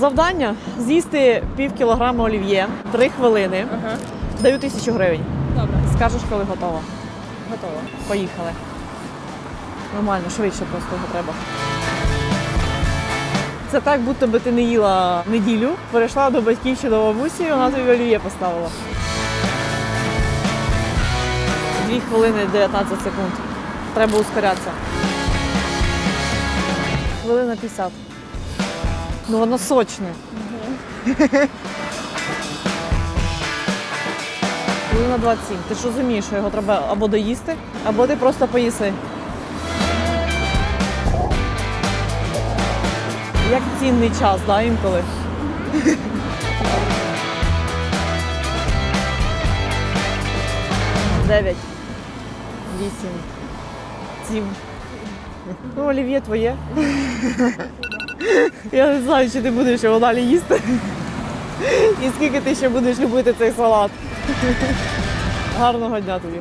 Завдання з'їсти пів кілограма олів'є, три хвилини. Ага. Даю тисячу гривень. Добре. Скажеш, коли готова. Готово. Поїхали. Нормально, швидше просто його треба. Це так, будто би ти не їла неділю, перейшла до батьків чи до бабусі, і вона тобі олів'є поставила. Дві хвилини 19 секунд. Треба ускорятися. Хвилина 50. Ну воно сочне. Хвилина 27. Ти ж розумієш, що його треба або доїсти, або ти просто поїси. Як цінний час, да, інколи. Дев'ять. Вісім. Сім. Ну, олів'є твоє. Я не знаю, чи ти будеш його далі їсти. І скільки ти ще будеш любити цей салат. Гарного дня тобі.